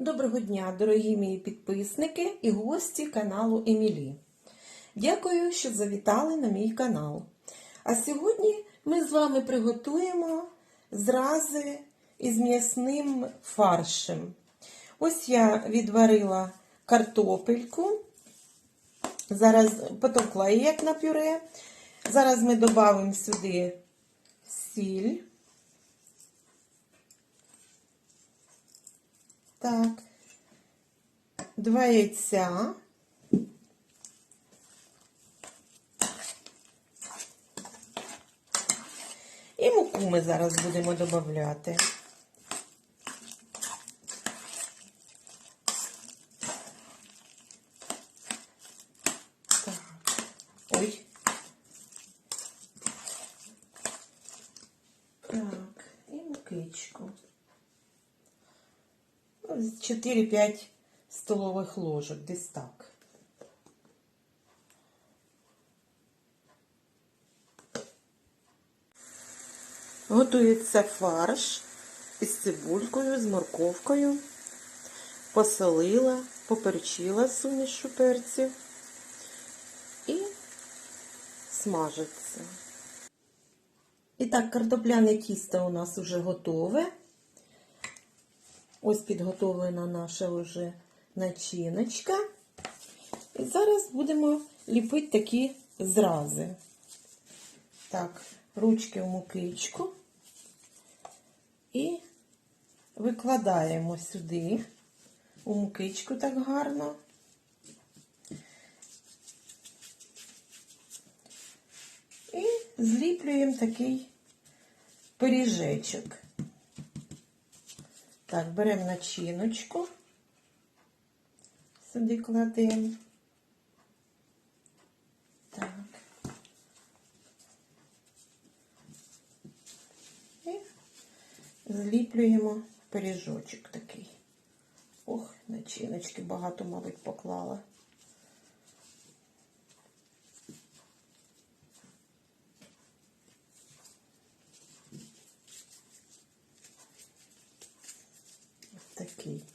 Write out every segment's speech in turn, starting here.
Доброго дня, дорогі мої підписники і гості каналу Емілі. Дякую, що завітали на мій канал. А сьогодні ми з вами приготуємо зрази із м'ясним фаршем. Ось я відварила картопельку. Зараз потовкла її як на пюре. Зараз ми додамо сюди сіль. Так, два яйця. І муку ми зараз будемо додати. Так. Ой. Так, і мукичку. 4-5 столових ложок, десь так. Готується фарш із цибулькою, з морковкою. Посолила, поперчила сумішу перців і смажиться. І так, картопляне тісто у нас вже готове. Ось підготовлена наша вже начиночка. І зараз будемо ліпити такі зрази. Так, ручки в мукичку і викладаємо сюди у мукичку так гарно. І зліплюємо такий пиріжечок. Так, беремо начиночку, сюди кладемо. Так. І зліплюємо пиріжочок такий. Ох, начиночки багато, мабуть, поклала. Такий.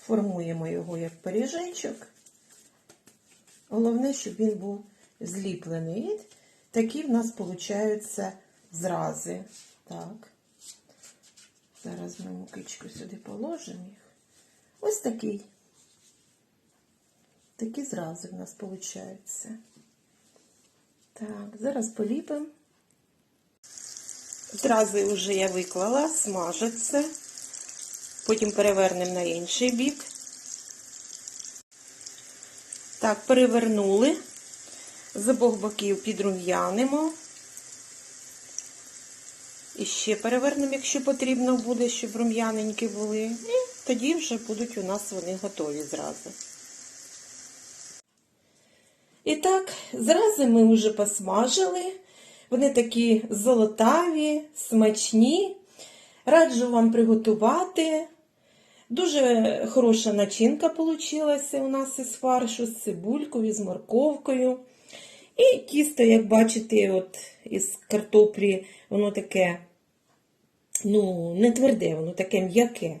Формуємо його як пиріжечок. Головне, щоб він був зліплений. Такі в нас получаються зрази. Так. Зараз ми мукичку сюди положимо їх. Ось такий. Такі зрази в нас получаються. Так, зараз поліпимо. Зрази вже я виклала, смажаться. Потім перевернемо на інший бік. Так, перевернули. З обох боків підрум'янимо. І ще перевернемо, якщо потрібно буде, щоб рум'яненькі були. І тоді вже будуть у нас вони готові зрази. І так, зрази ми вже посмажили. Вони такі золотаві, смачні. Раджу вам приготувати. Дуже хороша начинка получилася у нас із фаршу, з цибулькою, з морковкою. І тісто, як бачите, от із картоплі, воно таке, ну, не тверде, воно таке м'яке.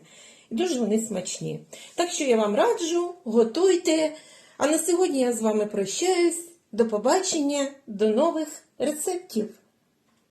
І дуже вони смачні. Так що я вам раджу, готуйте. А на сьогодні я з вами прощаюсь. До побачення, до нових рецептів!